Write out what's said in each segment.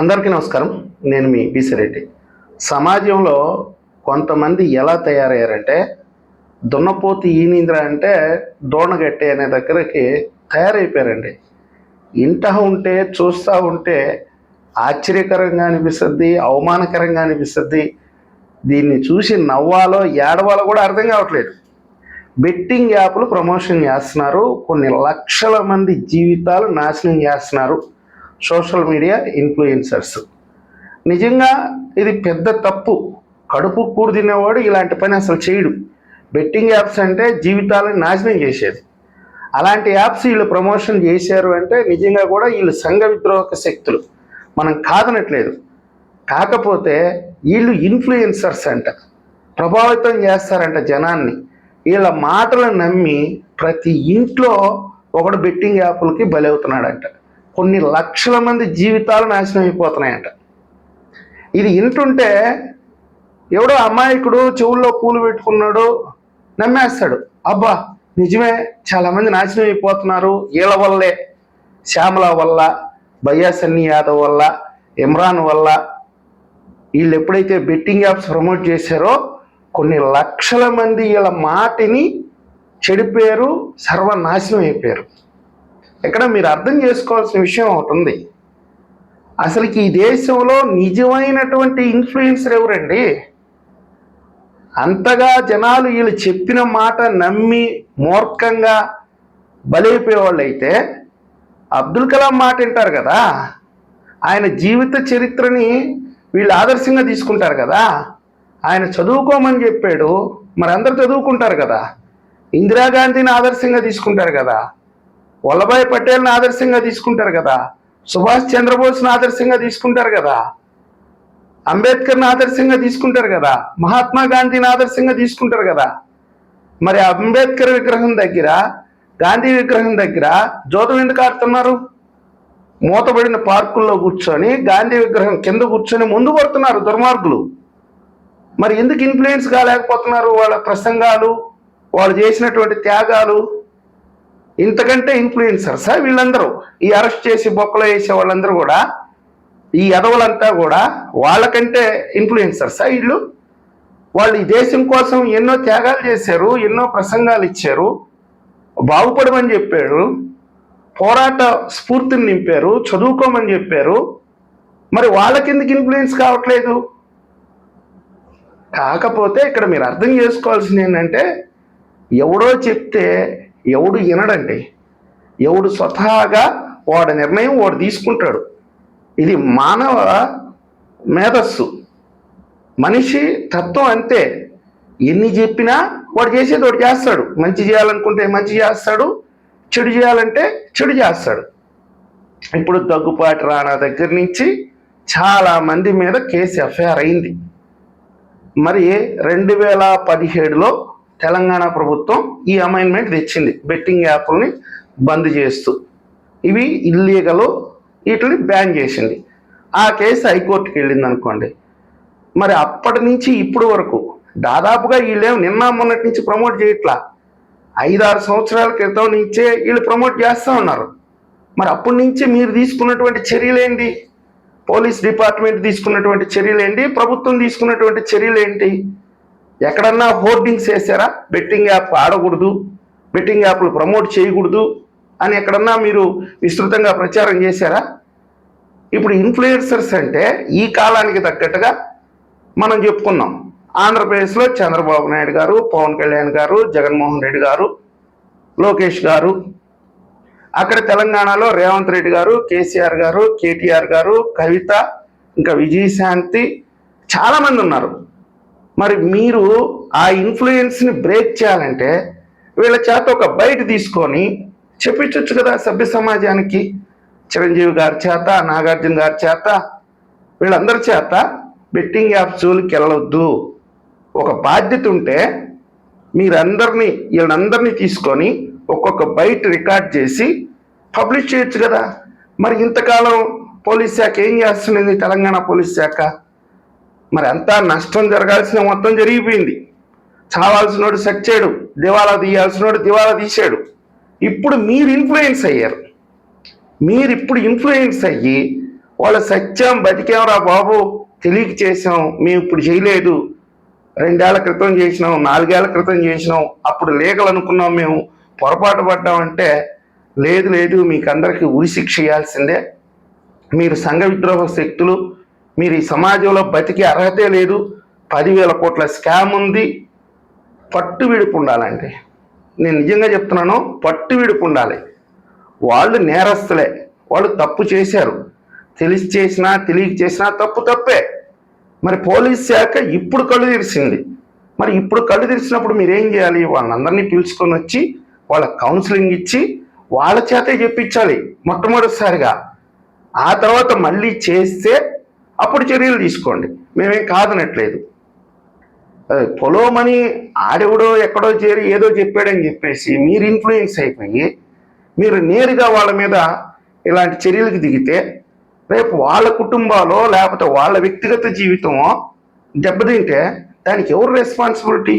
అందరికీ నమస్కారం. నేను మీ బీసిరెడ్డి సమాజంలో కొంతమంది ఎలా తయారయ్యారంటే దున్నపోతు ఈనింద్ర అంటే దోణగట్టే అనే దగ్గరికి తయారైపోయారండి. ఇంట ఉంటే చూస్తూ ఉంటే ఆశ్చర్యకరంగా అనిపిస్తుంది అవమానకరంగా అనిపిస్తుంది. దీన్ని చూసి నవ్వాలో ఏడవాలో కూడా అర్థం కావట్లేదు. బెట్టింగ్ యాప్లు ప్రమోషన్ చేస్తున్నారు. కొన్ని లక్షల మంది జీవితాలు నాశనం చేస్తున్నారు. Social media influencers. నిజంగా ఇది పెద్ద తప్పు. కడుపు కూడు తినేవాడు ఇలాంటి పని అసలు చేయడు. బెట్టింగ్ యాప్స్ అంటే జీవితాలను నాశనం చేసేది. అలాంటి యాప్స్ వీళ్ళు ప్రమోషన్ చేశారు అంటే నిజంగా కూడా వీళ్ళు సంఘ విద్రోహక శక్తులు. మనం కాదనట్లేదు. కాకపోతే వీళ్ళు ఇన్ఫ్లుయెన్సర్స్ అంట. ప్రభావితం చేస్తారంట జనాన్ని. వీళ్ళ మాటలు నమ్మి ప్రతి ఇంట్లో ఒకడు బెట్టింగ్ యాప్లకి బలవుతున్నాడంట. కొన్ని లక్షల మంది జీవితాలు నాశనం అయిపోతున్నాయంట. ఇది వింటుంటే ఎవడో అమాయకుడు చెవుల్లో పూలు పెట్టుకున్నాడు నమ్మేస్తాడు. అబ్బా నిజమే చాలామంది నాశనం అయిపోతున్నారు. వీళ్ళ వల్లే శ్యామల వల్ల బయ్యాసన్ని యాదవ్ వల్ల ఇమ్రాన్ వల్ల. వీళ్ళు ఎప్పుడైతే బెట్టింగ్ యాప్స్ ప్రమోట్ చేశారో కొన్ని లక్షల మంది వీళ్ళ మాటిని చెడిపోయారు సర్వనాశనం అయిపోయారు. ఇక్కడ మీరు అర్థం చేసుకోవాల్సిన విషయం ఒకటి ఉంది. అసలుకి ఈ దేశంలో నిజమైనటువంటి ఇన్ఫ్లుయెన్సర్ ఎవరండి? అంతగా జనాలు వీళ్ళు చెప్పిన మాట నమ్మి మూర్ఖంగా బలైపోయేవాళ్ళు అయితే అబ్దుల్ కలాం మాట వింటారు కదా. ఆయన జీవిత చరిత్రని వీళ్ళు ఆదర్శంగా తీసుకుంటారు కదా. ఆయన చదువుకోమని చెప్పాడు. మరి అందరు చదువుకుంటారు కదా. ఇందిరాగాంధీని ఆదర్శంగా తీసుకుంటారు కదా. వల్లభాయ్ పటేల్ని ఆదర్శంగా తీసుకుంటారు కదా. సుభాష్ చంద్రబోస్ని ఆదర్శంగా తీసుకుంటారు కదా. అంబేద్కర్ని ఆదర్శంగా తీసుకుంటారు కదా. మహాత్మా గాంధీని ఆదర్శంగా తీసుకుంటారు కదా. మరి అంబేద్కర్ విగ్రహం దగ్గర గాంధీ విగ్రహం దగ్గర జోతం ఎందుకు ఆడుతున్నారు? మూతబడిన పార్కుల్లో కూర్చొని గాంధీ విగ్రహం కింద కూర్చొని ముందు పడుతున్నారు దుర్మార్గులు. మరి ఎందుకు ఇన్ఫ్లుయెన్స్ కాలేకపోతున్నారు వాళ్ళ ప్రసంగాలు వాళ్ళు చేసినటువంటి త్యాగాలు? ఇంతకంటే ఇన్ఫ్లుయెన్సర్సా వీళ్ళందరూ? ఈ అరెస్ట్ చేసి బొక్కలో వేసే వాళ్ళందరూ కూడా? ఈ ఎదవలంతా కూడా? వాళ్ళకంటే ఇన్ఫ్లుయెన్సర్సా వీళ్ళు? వాళ్ళు ఈ దేశం కోసం ఎన్నో త్యాగాలు చేశారు ఎన్నో ప్రసంగాలు ఇచ్చారు బాగుపడమని చెప్పారు పోరాట స్ఫూర్తిని నింపారు చదువుకోమని చెప్పారు. మరి వాళ్ళకెందుకు ఇన్ఫ్లుయెన్స్ కావట్లేదు? కాకపోతే ఇక్కడ మీరు అర్థం చేసుకోవాల్సింది ఏంటంటే ఎవడో చెప్తే ఎవడు వినడండి. ఎవడు స్వతహాగా వాడి నిర్ణయం వాడు తీసుకుంటాడు. ఇది మానవ మేధస్సు. మనిషి తత్వం అంతే. ఎన్ని చెప్పినా వాడు చేసేది వాడు చేస్తాడు. మంచి చేయాలనుకుంటే మంచి చేస్తాడు. చెడు చేయాలంటే చెడు చేస్తాడు. ఇప్పుడు దగ్గుపాటి రాణా దగ్గర నుంచి చాలా మంది మీద కేసు ఎఫ్ఐఆర్ అయింది. మరి రెండు వేల పదిహేడులో తెలంగాణ ప్రభుత్వం ఈ అమైన్మెంట్ తెచ్చింది. బెట్టింగ్ యాప్లని బంద్ చేస్తూ ఇవి ఇల్లీగలు వీటిని బ్యాన్ చేసింది. ఆ కేసు హైకోర్టుకి వెళ్ళింది అనుకోండి. మరి అప్పటి నుంచి ఇప్పుడు వరకు దాదాపుగా వీళ్ళేం నిన్న మొన్నటి నుంచి ప్రమోట్ చేయట్లా? ఐదారు సంవత్సరాల క్రితం నుంచే వీళ్ళు ప్రమోట్ చేస్తూ ఉన్నారు. మరి అప్పటి నుంచి మీరు తీసుకున్నటువంటి చర్యలేంటి? పోలీస్ డిపార్ట్మెంట్ తీసుకున్నటువంటి చర్యలేంటి? ప్రభుత్వం తీసుకున్నటువంటి చర్యలేంటి? ఎక్కడన్నా హోర్డింగ్స్ వేసారా బెట్టింగ్ యాప్ ఆడకూడదు బెట్టింగ్ యాప్లు ప్రమోట్ చేయకూడదు అని ఎక్కడన్నా మీరు విస్తృతంగా ప్రచారం చేశారా? ఇప్పుడు ఇన్ఫ్లుయెన్సర్స్ అంటే ఈ కాలానికి తగ్గట్టుగా మనం చెప్పుకున్నాం. ఆంధ్రప్రదేశ్లో చంద్రబాబు నాయుడు గారు పవన్ కళ్యాణ్ గారు జగన్మోహన్ రెడ్డి గారు లోకేష్ గారు అక్కడ తెలంగాణలో రేవంత్ రెడ్డి గారు కేసీఆర్ గారు కేటీఆర్ గారు కవిత ఇంకా విజయశాంతి చాలామంది ఉన్నారు. మరి మీరు ఆ ఇన్ఫ్లుయెన్స్ని బ్రేక్ చేయాలంటే వీళ్ళ చేత ఒక బయట తీసుకొని చెప్పించవచ్చు కదా సభ్య సమాజానికి. చిరంజీవి గారి చేత నాగార్జున గారి చేత వీళ్ళందరి చేత బెట్టింగ్ యాప్ జోలికి వెళ్ళవద్దు. ఒక బాధ్యత ఉంటే మీరందరినీ వీళ్ళందరినీ తీసుకొని ఒక్కొక్క బయట రికార్డ్ చేసి పబ్లిష్ చేయొచ్చు కదా. మరి ఇంతకాలం పోలీస్ శాఖ ఏం చేస్తున్నది? తెలంగాణ పోలీస్ శాఖ? మరి అంతా నష్టం జరగాల్సిన మొత్తం జరిగిపోయింది. చావాల్సినోడు సచ్చాడు దివాలా తీయాల్సినోడు దివాలా తీశాడు ఇప్పుడు మీరు ఇన్ఫ్లుయెన్స్ అయ్యారు. మీరు ఇప్పుడు ఇన్ఫ్లుయెన్స్ అయ్యి వాళ్ళ సత్యం బతికేమరా బాబు? తెలియక చేసాం మేము ఇప్పుడు చేయలేదు. రెండేళ్ళ క్రితం చేసినాం నాలుగేళ్ళ క్రితం చేసినాం అప్పుడు లీగల్ అనుకున్నాం మేము. పొరపాటు పడ్డామంటే లేదు లేదు మీకు అందరికీ ఉరి శిక్ష ఇవ్వాల్సిందే మీరు సంఘ విద్రోహ శక్తులు మీరు ఈ సమాజంలో బతికే అర్హతే లేదు. పదివేల కోట్ల స్కామ్ ఉంది. పట్టు విడుపు ఉండాలండి నేను నిజంగా చెప్తున్నాను పట్టు విడుపు ఉండాలి. వాళ్ళు నేరస్తులే. వాళ్ళు తప్పు చేశారు. తెలిసి చేసినా తెలియక చేసినా తప్పు తప్పే. మరి పోలీస్ శాఖ ఇప్పుడు కళ్ళు తెరిచింది. మరి ఇప్పుడు కళ్ళు తెరిచినప్పుడు మీరేం చేయాలి? వాళ్ళందరినీ పిలుచుకొని వచ్చి వాళ్ళ కౌన్సిలింగ్ ఇచ్చి వాళ్ళ చేతే చెప్పించాలి మొట్టమొదటిసారిగా. ఆ తర్వాత మళ్ళీ చేస్తే అప్పుడు చర్యలు తీసుకోండి. మేమేం కాదనట్లేదు. పొలోమని ఆడెవడో ఎక్కడో చేరి ఏదో చెప్పాడని చెప్పేసి మీరు ఇన్ఫ్లుయెన్స్ అయిపోయి మీరు నేరుగా వాళ్ళ మీద ఇలాంటి చర్యలకు దిగితే రేపు వాళ్ళ కుటుంబాలో లేకపోతే వాళ్ళ వ్యక్తిగత జీవితమో దెబ్బతింటే దానికి ఎవరు రెస్పాన్సిబిలిటీ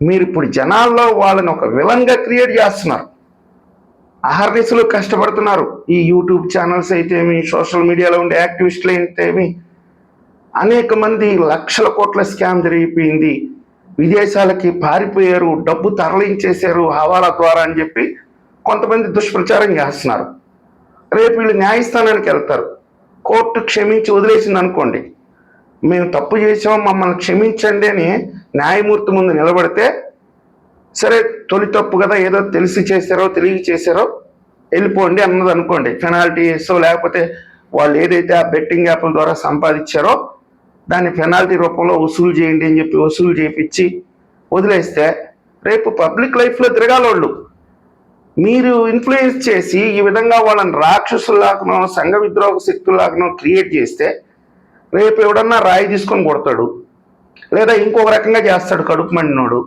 మీరు ఇప్పుడు జనాల్లో వాళ్ళని ఒక విలన్గా క్రియేట్ చేస్తున్నారు. అహర్నిశలు కష్టపడుతున్నారు. ఈ యూట్యూబ్ ఛానల్స్ అయితేమి సోషల్ మీడియాలో ఉండే యాక్టివిస్టులు అయితేమి అనేక మంది లక్షల కోట్ల స్కామ్ జరిగిపోయింది. విదేశాలకి పారిపోయారు డబ్బు తరలించేశారు హవాలా ద్వారా అని చెప్పి కొంతమంది దుష్ప్రచారం చేస్తున్నారు. రేపు వీళ్ళు న్యాయస్థానానికి వెళ్తారు. కోర్టు క్షమించి వదిలేసింది అనుకోండి మేము తప్పు చేసాం మమ్మల్ని క్షమించండి అని న్యాయమూర్తి ముందు నిలబడితే సరే తొలి తప్పు కదా ఏదో తెలిసి చేశారో తెలియ చేశారో వెళ్ళిపోండి అన్నది అనుకోండి. పెనాల్టీ ఇస్తో లేకపోతే వాళ్ళు ఏదైతే ఆ బెట్టింగ్ యాప్ల ద్వారా సంపాదించారో దాన్ని పెనాల్టీ రూపంలో వసూలు చేయండి అని చెప్పి వసూలు చేయించి వదిలేస్తే రేపు పబ్లిక్ లైఫ్లో తిరగాలి వాళ్ళు మీరు ఇన్ఫ్లుయెన్స్ చేసి ఈ విధంగా వాళ్ళని రాక్షసులాగనో సంఘ విద్రోహ శక్తులాగనో క్రియేట్ చేస్తే రేపు ఎవడన్నా రాయి తీసుకొని కొడతాడు. లేదా ఇంకొక రకంగా చేస్తాడు కడుపు మండినోడు.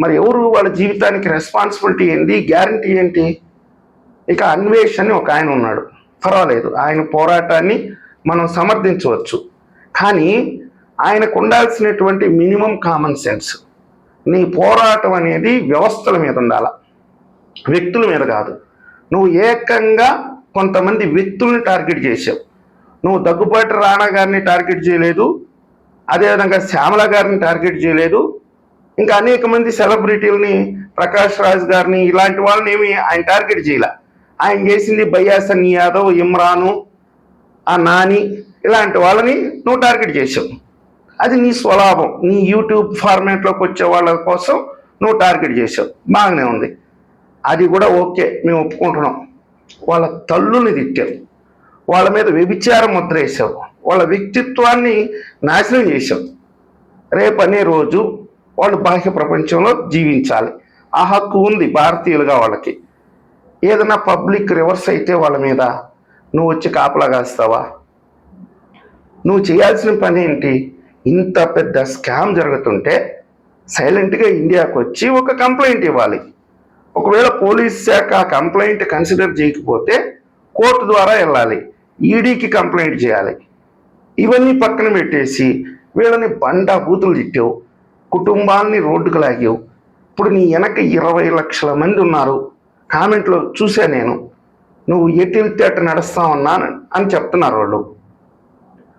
మరి ఎవరు వాళ్ళ జీవితానికి రెస్పాన్సిబిలిటీ ఏంటి? గ్యారంటీ ఏంటి? ఇక అన్వేష్ అని ఒక ఆయన ఉన్నాడు. పర్వాలేదు. ఆయన పోరాటాన్ని మనం సమర్థించవచ్చు. కానీ ఆయనకు ఉండాల్సినటువంటి మినిమం కామన్ సెన్స్ నీ పోరాటం అనేది వ్యవస్థల మీద ఉండాల? వ్యక్తుల మీద కాదు. నువ్వు ఏకంగా కొంతమంది వ్యక్తుల్ని టార్గెట్ చేసావు. నువ్వు దగ్గుబాటి రాణా గారిని టార్గెట్ చేయలేదు. అదేవిధంగా శ్యామల గారిని టార్గెట్ చేయలేదు. ఇంకా అనేక మంది సెలబ్రిటీలని ప్రకాష్ రాజ్ గారిని ఇలాంటి వాళ్ళని ఏమి ఆయన టార్గెట్ చేయలే. ఆయన చేసింది బయ్యాసన్ యాదవ్ ఇమ్రాను ఆ నాని ఇలాంటి వాళ్ళని నువ్వు టార్గెట్ చేసావు. అది నీ స్వలాభం. నీ యూట్యూబ్ ఫార్మాట్లోకి వచ్చే వాళ్ళ కోసం నువ్వు టార్గెట్ చేసావు. బాగానే ఉంది. అది కూడా ఓకే. మేము ఒప్పుకుంటున్నాం. వాళ్ళ తల్లుని తిట్టావు. వాళ్ళ మీద వ్యభిచారం ముద్ర వేసావు వాళ్ళ వ్యక్తిత్వాన్ని నాశనం చేసావు. రేపు అనే రోజు వాళ్ళు బాహ్య ప్రపంచంలో జీవించాలి. ఆ హక్కు ఉంది భారతీయులుగా వాళ్ళకి. ఏదైనా పబ్లిక్ రివర్స్ అయితే వాళ్ళ మీద నువ్వు వచ్చి కాపలా కాస్తావా? నువ్వు చేయాల్సిన పని ఏంటి? ఇంత పెద్ద స్కామ్ జరుగుతుంటే సైలెంట్గా ఇండియాకు వచ్చి ఒక కంప్లైంట్ ఇవ్వాలి. ఒకవేళ పోలీస్ శాఖ కంప్లైంట్ కన్సిడర్ చేయకపోతే కోర్టు ద్వారా వెళ్ళాలి. ఈడీకి కంప్లైంట్ చేయాలి. ఇవన్నీ పక్కన పెట్టేసి వీళ్ళని బండా బూతులు తిట్టావు. కుటుంబాన్ని రోడ్డుకు లాగావు. ఇప్పుడు నీ వెనక ఇరవై లక్షల మంది ఉన్నారు. కామెంట్లో చూసా నేను. నువ్వు ఎటు వెళ్తే అటు నడుస్తావన్నా అని చెప్తున్నారు వాళ్ళు.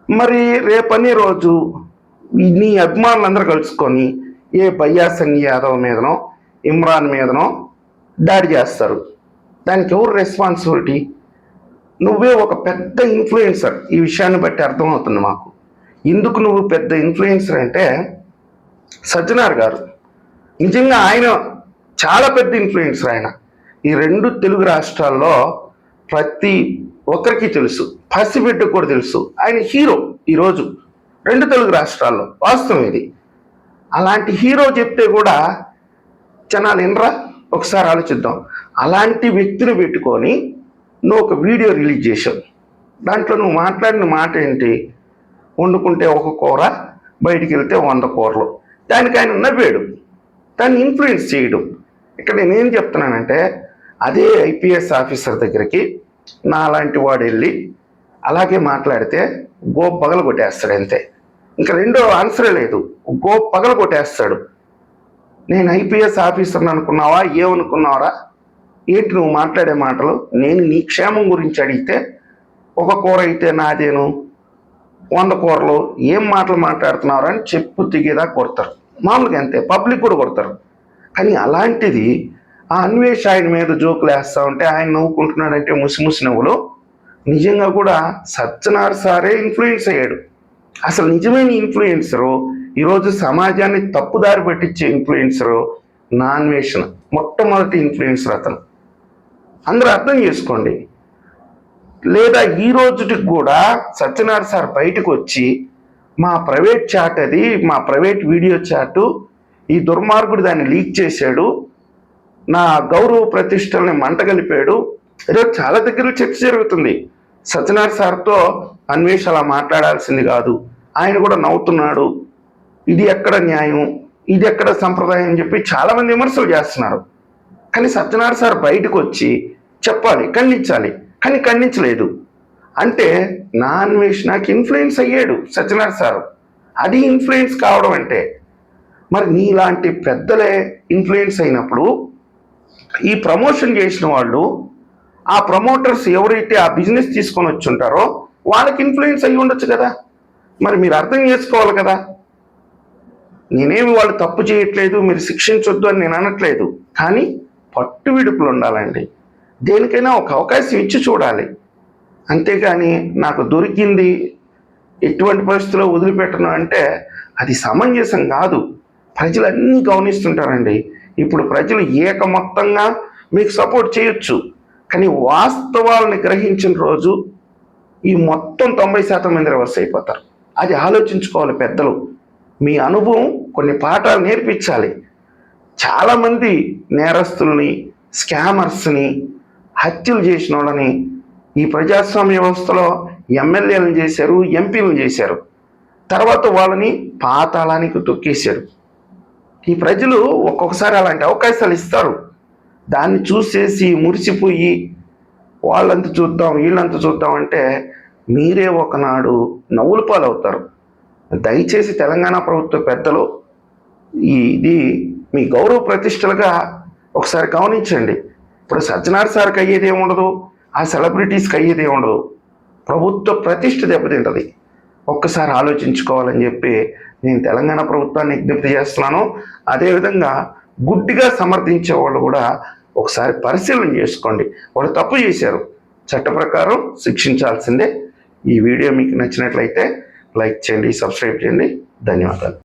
మరి రేపని రోజు నీ అభిమానులందరూ కలుసుకొని ఏ బయ్యాసన్ యాదవ్ మీదనో ఇమ్రాన్ మీదనో దాడి చేస్తారు. దానికి ఎవరు రెస్పాన్సిబిలిటీ నువ్వే ఒక పెద్ద ఇన్ఫ్లుయెన్సర్ ఈ విషయాన్ని బట్టి అర్థమవుతుంది మాకు. ఎందుకు నువ్వు పెద్ద ఇన్ఫ్లుయెన్సర్ అంటే సజ్జనార్ గారు. నిజంగా ఆయన చాలా పెద్ద ఇన్ఫ్లుయెన్సర్ ఆయన. ఈ రెండు తెలుగు రాష్ట్రాల్లో ప్రతి ఒక్కరికి తెలుసు. పసిబిడ్డకు కూడా తెలుసు. ఆయన హీరో ఈరోజు రెండు తెలుగు రాష్ట్రాల్లో వాస్తవం ఇది. అలాంటి హీరో చెప్తే కూడా జనాలు వినరా? ఒకసారి ఆలోచిద్దాం. అలాంటి వ్యక్తిని పెట్టుకొని నువ్వు ఒక వీడియో రిలీజ్ చేసావు దాంట్లో నువ్వు మాట్లాడిన మాట ఏంటి? వండుకుంటే ఒక కూర బయటికి వెళ్తే వంద కూరలు. దానికి ఆయన నవ్వాడు దాన్ని ఇన్ఫ్లుయెన్స్ చేయడం. ఇక్కడ నేనేం చెప్తున్నానంటే అదే ఐపీఎస్ ఆఫీసర్ దగ్గరికి నాలాంటి వాడు వెళ్ళి అలాగే మాట్లాడితే గో పగల కొట్టేస్తాడు అంతే. ఇంకా రెండో ఆన్సరే లేదు. గో పగల కొట్టేస్తాడు. నేను ఐపీఎస్ ఆఫీసర్ని అనుకున్నావా? ఏమనుకున్నావరా? ఏంటి నువ్వు మాట్లాడే మాటలు? నేను నీ క్షేమం గురించి అడిగితే ఒక కూర అయితే నాదేను? వంద కూరలు? ఏం మాటలు మాట్లాడుతున్నారని అని చెప్పు దిగేదా కొడతారు. మామూలుగా అంతే పబ్లిక్ కూడా కొడతారు. కానీ అలాంటిది ఆ అన్వేష్ ఆయన మీద జోకులు వేస్తా ఉంటే ఆయన నవ్వుకుంటున్నాడంటే ముసి ముసి నవ్వులు. నిజంగా కూడా సత్యనారాయణ సారే ఇన్ఫ్లుయెన్స్ అయ్యాడు. అసలు నిజమైన ఇన్ఫ్లుయెన్సరు ఈరోజు సమాజాన్ని తప్పుదారి పట్టించే ఇన్ఫ్లుయెన్సరు నాన్వేషణ మొట్టమొదటి ఇన్ఫ్లుయెన్సర్ అతను. అందరూ అర్థం చేసుకోండి. లేదా ఈ రోజుకి కూడా సత్యనారాయణ సార్ బయటకు వచ్చి మా ప్రైవేట్ చాట్ అది మా ప్రైవేట్ వీడియో చాటు ఈ దుర్మార్గుడు దాన్ని లీక్ చేశాడు నా గౌరవ ప్రతిష్టల్ని మంటగలిపాడు. ఈరోజు చాలా దగ్గర చర్చ జరుగుతుంది. సత్యనారాయణ సార్తో అన్వేష్ అలా మాట్లాడాల్సింది కాదు. ఆయన కూడా నవ్వుతున్నాడు. ఇది ఎక్కడ న్యాయం? ఇది ఎక్కడ సంప్రదాయం అని చెప్పి చాలామంది విమర్శలు చేస్తున్నారు. కానీ సత్యనారాయణ సార్ బయటకు వచ్చి చెప్పాలి ఖండించాలి. కానీ ఖండించలేదు. అంటే నా అన్వేషణకి ఇన్ఫ్లుయెన్స్ అయ్యాడు సత్యనారాయణ సారు. అది ఇన్ఫ్లుయెన్స్ కావడం అంటే మరి నీలాంటి పెద్దలే ఇన్ఫ్లుయెన్స్ అయినప్పుడు ఈ ప్రమోషన్ చేసిన వాళ్ళు ఆ ప్రమోటర్స్ ఎవరైతే ఆ బిజినెస్ తీసుకొని వచ్చి ఉంటారో వాళ్ళకి ఇన్ఫ్లుయెన్స్ అయ్యి ఉండొచ్చు కదా. మరి మీరు అర్థం చేసుకోవాలి కదా. నేనేమి వాళ్ళు తప్పు చేయట్లేదు మీరు శిక్షించొద్దు అని నేను అనట్లేదు. కానీ పట్టు విడుపులు ఉండాలండి. దేనికైనా ఒక అవకాశం ఇచ్చి చూడాలి. అంతేకాని నాకు దొరికింది ఎటువంటి పరిస్థితుల్లో వదిలిపెట్టను అంటే అది సమంజసం కాదు. ప్రజలు అన్నీ గమనిస్తుంటారండి. ఇప్పుడు ప్రజలు ఏక మొత్తంగా మీకు సపోర్ట్ చేయొచ్చు. కానీ వాస్తవాలను గ్రహించిన రోజు ఈ మొత్తం తొంభై శాతం మంది రివర్స్ అయిపోతారు. అది ఆలోచించుకోవాలి పెద్దలు. మీ అనుభవం కొన్ని పాఠాలు నేర్పించాలి. చాలామంది నేరస్తుల్ని స్కామర్స్ని హత్యలు చేసిన వాళ్ళని ఈ ప్రజాస్వామ్య వ్యవస్థలో ఎమ్మెల్యేలను చేశారు ఎంపీలను చేశారు. తర్వాత వాళ్ళని పాతాళానికి తొక్కేశారు. ఈ ప్రజలు ఒక్కొక్కసారి అలాంటి అవకాశాలు ఇస్తారు. దాన్ని చూసేసి మురిసిపోయి వాళ్ళంత చూద్దాం వీళ్ళంత చూద్దాం అంటే మీరే ఒకనాడు నవ్వుల పాలవుతారు. దయచేసి తెలంగాణ ప్రభుత్వ పెద్దలు ఇది మీ గౌరవ ప్రతిష్టలుగా ఒకసారి గమనించండి. ఇప్పుడు సజ్జనార్ సార్కి అయ్యేది ఏముండదు? ఆ సెలబ్రిటీస్కి అయ్యేది ఉండదు. ప్రభుత్వ ప్రతిష్ట దెబ్బతింటది. ఒక్కసారి ఆలోచించుకోవాలని చెప్పి నేను తెలంగాణ ప్రభుత్వాన్ని విజ్ఞప్తి చేస్తున్నాను. అదేవిధంగా గుడ్డిగా సమర్థించే వాళ్ళు కూడా ఒకసారి పరిశీలన చేసుకోండి. వాళ్ళు తప్పు చేశారు. చట్ట ప్రకారం శిక్షించాల్సిందే. ఈ వీడియో మీకు నచ్చినట్లయితే లైక్ చేయండి సబ్స్క్రైబ్ చేయండి. ధన్యవాదాలు.